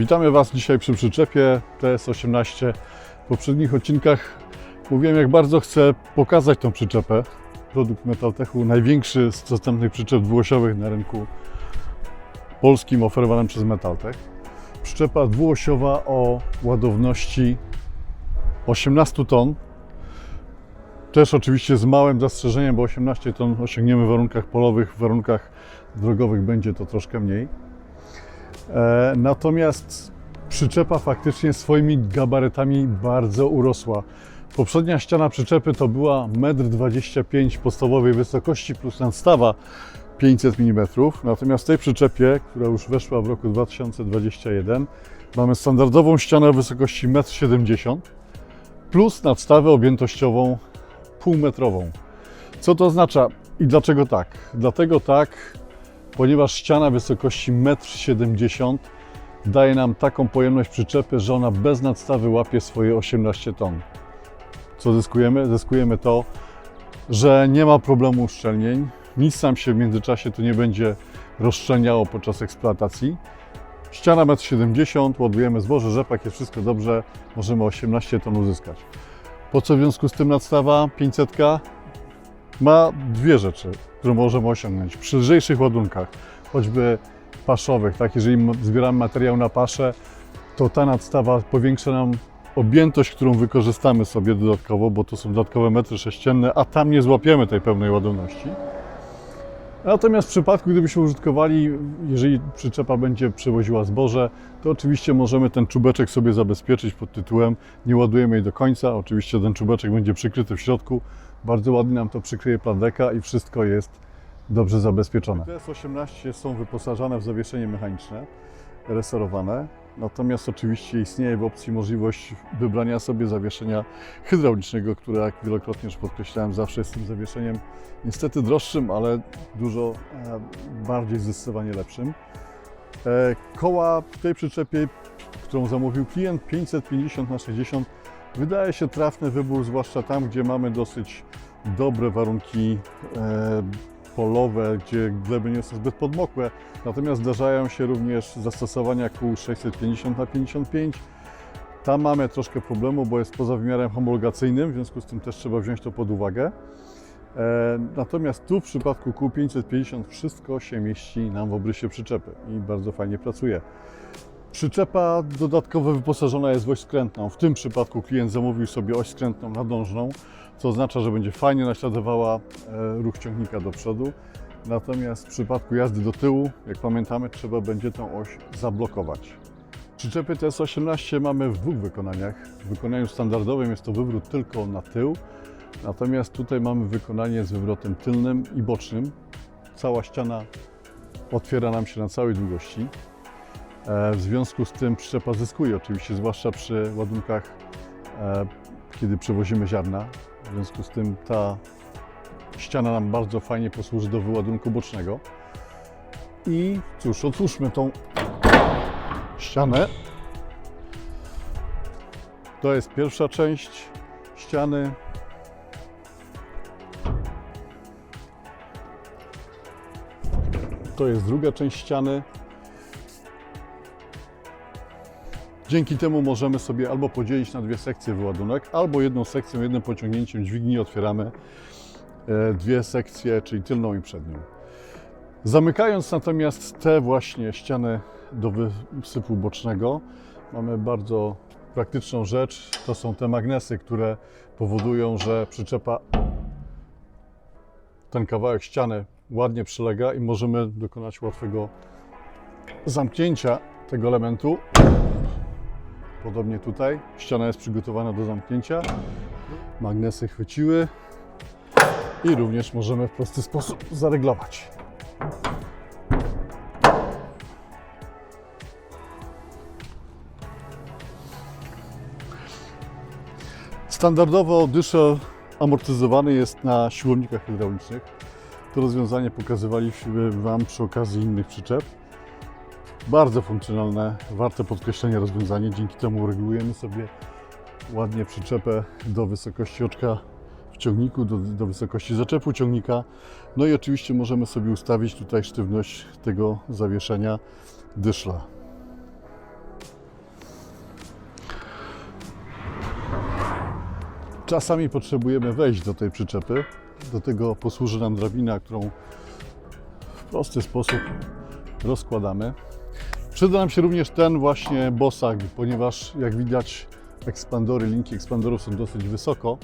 Witamy Was dzisiaj przy przyczepie TS18. W poprzednich odcinkach mówiłem, jak bardzo chcę pokazać tą przyczepę. Produkt Metaltechu, największy z dostępnych przyczep dwuosiowych na rynku polskim oferowanym przez Metaltech. Przyczepa dwuosiowa o ładowności 18 ton. Też oczywiście z małym zastrzeżeniem, bo 18 ton osiągniemy w warunkach polowych, w warunkach drogowych będzie to troszkę mniej. E, Natomiast przyczepa faktycznie swoimi gabarytami bardzo urosła. Poprzednia ściana przyczepy to była 1,25 m podstawowej wysokości plus nadstawa 500 mm. Natomiast w tej przyczepie, która już weszła w roku 2021, mamy standardową ścianę o wysokości 1,70 m plus nadstawę objętościową półmetrową. Co to oznacza i dlaczego tak? Dlatego tak, ponieważ ściana wysokości 1,70 m daje nam taką pojemność przyczepy, że ona bez nadstawy łapie swoje 18 ton. Co zyskujemy? Zyskujemy to, że nie ma problemu uszczelnień, nic nam się w międzyczasie tu nie będzie rozszczelniało podczas eksploatacji. Ściana 1,70 m, ładujemy zboże, rzepak, jest wszystko dobrze, możemy 18 ton uzyskać. Po co w związku z tym nadstawa 500 ma dwie rzeczy, które możemy osiągnąć. Przy lżejszych ładunkach, choćby paszowych, tak, jeżeli zbieramy materiał na paszę, to ta nadstawa powiększa nam objętość, którą wykorzystamy sobie dodatkowo, bo to są dodatkowe metry sześcienne, a tam nie złapiemy tej pełnej ładowności. Natomiast w przypadku, gdybyśmy użytkowali, jeżeli przyczepa będzie przewoziła zboże, to oczywiście możemy ten czubeczek sobie zabezpieczyć pod tytułem nie ładujemy jej do końca. Oczywiście ten czubeczek będzie przykryty w środku. Bardzo ładnie nam to przykryje plandeka i wszystko jest dobrze zabezpieczone. TS18 są wyposażone w zawieszenie mechaniczne, resorowane. Natomiast oczywiście istnieje w opcji możliwość wybrania sobie zawieszenia hydraulicznego, które jak wielokrotnie już podkreślałem, zawsze jest tym zawieszeniem niestety droższym, ale dużo e, bardziej zdecydowanie lepszym. E, Koła w tej przyczepie, którą zamówił klient, 550 na 60 wydaje się trafny wybór, zwłaszcza tam, gdzie mamy dosyć dobre warunki e, polowe, gdzie gleby nie są zbyt podmokłe. Natomiast zdarzają się również zastosowania kół 650 na 55 tam mamy troszkę problemu, bo jest poza wymiarem homologacyjnym, w związku z tym też trzeba wziąć to pod uwagę. E, Natomiast tu w przypadku kół 550 wszystko się mieści nam w obrysie przyczepy i bardzo fajnie pracuje. Przyczepa dodatkowo wyposażona jest w oś skrętną. W tym przypadku klient zamówił sobie oś skrętną nadążną, co oznacza, że będzie fajnie naśladowała e, ruch ciągnika do przodu. Natomiast w przypadku jazdy do tyłu, jak pamiętamy, trzeba będzie tą oś zablokować. Przyczepy TS18 mamy w dwóch wykonaniach. W wykonaniu standardowym jest to wywrót tylko na tył, natomiast tutaj mamy wykonanie z wywrotem tylnym i bocznym. Cała ściana otwiera nam się na całej długości. E, W związku z tym przyczepa zyskuje oczywiście, zwłaszcza przy ładunkach, e, kiedy przewozimy ziarna. W związku z tym ta ściana nam bardzo fajnie posłuży do wyładunku bocznego. I cóż, otwórzmy tą ścianę. To jest pierwsza część ściany. To jest druga część ściany. Dzięki temu możemy sobie albo podzielić na dwie sekcje wyładunek, albo jedną sekcją, jednym pociągnięciem dźwigni otwieramy e, dwie sekcje, czyli tylną i przednią. Zamykając natomiast te właśnie ściany do wysypu bocznego, mamy bardzo praktyczną rzecz. To są te magnesy, które powodują, że przyczepa ten kawałek ściany ładnie przylega i możemy dokonać łatwego zamknięcia tego elementu. Podobnie tutaj. Ściana jest przygotowana do zamknięcia. Magnesy chwyciły i również możemy w prosty sposób zareglować. Standardowo dyszel amortyzowany jest na siłownikach hydraulicznych. To rozwiązanie pokazywaliśmy Wam przy okazji innych przyczep. Bardzo funkcjonalne, warte podkreślenia rozwiązanie. Dzięki temu regulujemy sobie ładnie przyczepę do wysokości oczka w ciągniku, do, do wysokości zaczepu ciągnika. No i oczywiście możemy sobie ustawić tutaj sztywność tego zawieszenia dyszla. Czasami potrzebujemy wejść do tej przyczepy. Do tego posłuży nam drabina, którą w prosty sposób rozkładamy. Przyda nam się również ten właśnie bosag, ponieważ jak widać ekspandory, linki ekspanderów są dosyć wysoko.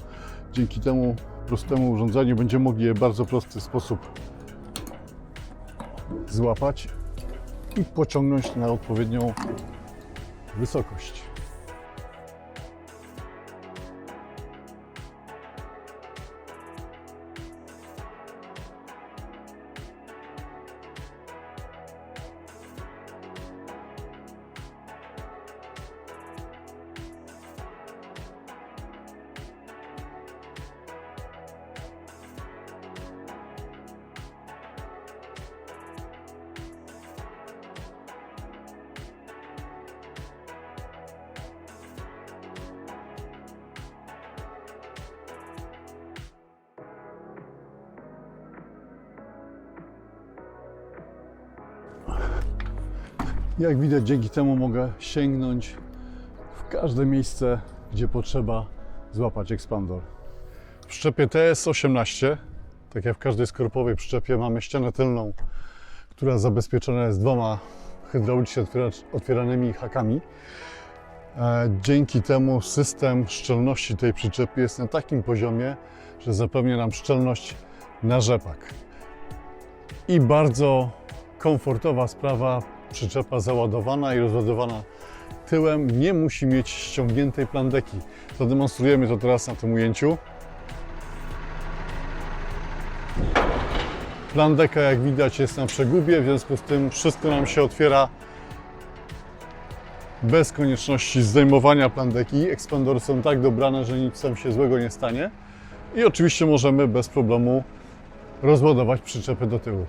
Dzięki temu prostemu urządzeniu będziemy mogli je w bardzo prosty sposób złapać i pociągnąć na odpowiednią wysokość. Jak widać, dzięki temu mogę sięgnąć w każde miejsce, gdzie potrzeba złapać ekspandor. W szczepie TS18, tak jak w każdej skorpowej przyczepie, mamy ścianę tylną, która zabezpieczona jest dwoma hydraulicznie otwieranymi hakami. E, Dzięki temu system szczelności tej przyczepy jest na takim poziomie, że zapewnia nam szczelność na rzepak. I bardzo komfortowa sprawa, przyczepa załadowana i rozładowana tyłem nie musi mieć ściągniętej plandeki. Zademonstrujemy to teraz na tym ujęciu. Plandeka jak widać jest na przegubie, w związku z tym wszystko nam się otwiera bez konieczności zdejmowania plandeki. Ekspandory są tak dobrane, że nic tam się złego nie stanie. I oczywiście możemy bez problemu rozładować przyczepę do tyłu.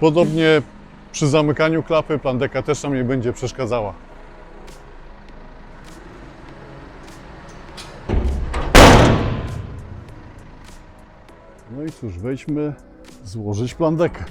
Podobnie przy zamykaniu klapy plandeka też nam nie będzie przeszkadzała. No i cóż, wejdźmy złożyć plandekę.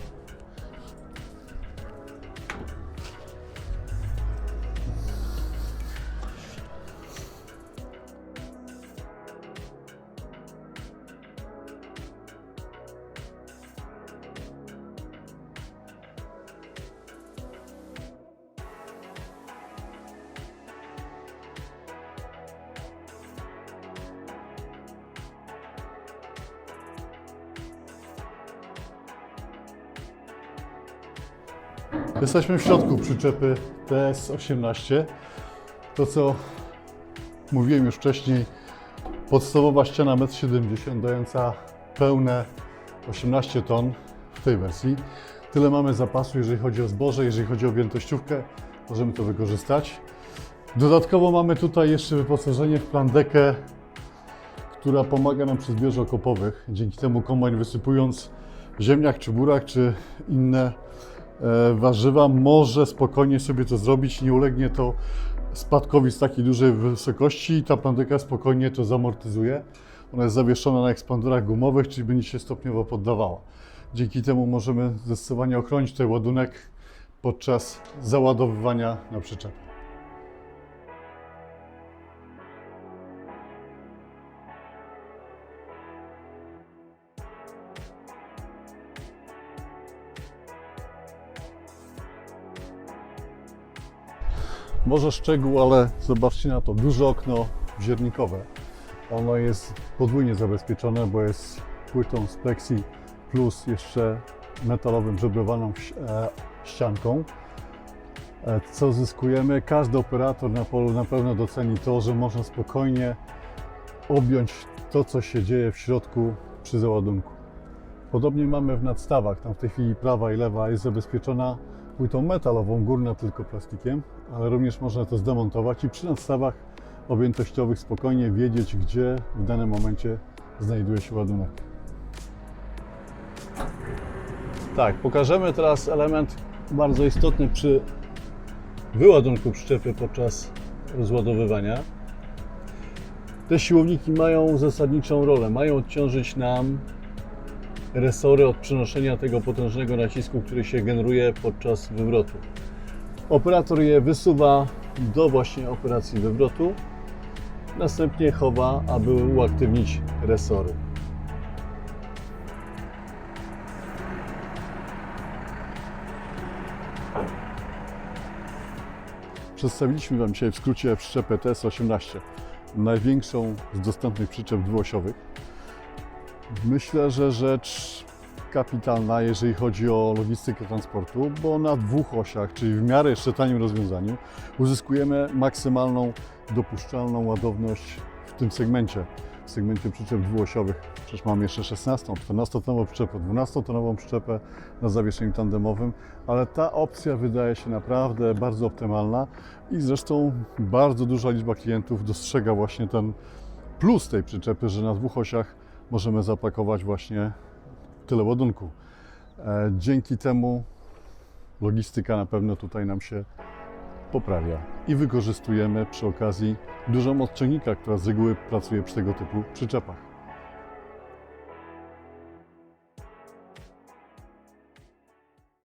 Jesteśmy w środku przyczepy TS18. To co mówiłem już wcześniej, podstawowa ściana 1,70 m dająca pełne 18 ton w tej wersji. Tyle mamy zapasu, jeżeli chodzi o zboże, jeżeli chodzi o objętościówkę, możemy to wykorzystać. Dodatkowo mamy tutaj jeszcze wyposażenie w plandekę, która pomaga nam przy zbiorze okopowych. Dzięki temu kombajn wysypując ziemniak czy burak czy inne warzywa może spokojnie sobie to zrobić, nie ulegnie to spadkowi z takiej dużej wysokości i ta plandeka spokojnie to zamortyzuje. Ona jest zawieszona na ekspandorach gumowych, czyli będzie się stopniowo poddawała. Dzięki temu możemy zdecydowanie ochronić ten ładunek podczas załadowywania na przyczepę. Może szczegół, ale zobaczcie na to, duże okno ziernikowe. Ono jest podwójnie zabezpieczone, bo jest płytą z plexi plus jeszcze metalowym żebrowaną e, ścianką. E, Co zyskujemy? Każdy operator na polu na pewno doceni to, że można spokojnie objąć to, co się dzieje w środku przy załadunku. Podobnie mamy w nadstawach. Tam w tej chwili prawa i lewa jest zabezpieczona płytą metalową, górna tylko plastikiem, ale również można to zdemontować i przy nadstawach objętościowych spokojnie wiedzieć, gdzie w danym momencie znajduje się ładunek. Tak, pokażemy teraz element bardzo istotny przy wyładunku przyczepy podczas rozładowywania. Te siłowniki mają zasadniczą rolę. Mają odciążyć nam resory od przenoszenia tego potężnego nacisku, który się generuje podczas wywrotu. Operator je wysuwa do właśnie operacji wywrotu następnie chowa, aby uaktywnić resory. Przedstawiliśmy Wam dzisiaj w skrócie przyczepę TS-18, największą z dostępnych przyczep dwuosiowych. Myślę, że rzecz kapitalna, jeżeli chodzi o logistykę transportu, bo na dwóch osiach, czyli w miarę jeszcze tanim rozwiązaniu, uzyskujemy maksymalną dopuszczalną ładowność w tym segmencie, w segmencie przyczep dwuosiowych. Przecież mamy jeszcze 16, 14-tonową przyczepę, 12-tonową przyczepę na zawieszeniu tandemowym, ale ta opcja wydaje się naprawdę bardzo optymalna i zresztą bardzo duża liczba klientów dostrzega właśnie ten plus tej przyczepy, że na dwóch osiach możemy zapakować właśnie tyle ładunku. E, Dzięki temu logistyka na pewno tutaj nam się poprawia i wykorzystujemy przy okazji dużą odciągnika, która z reguły pracuje przy tego typu przyczepach.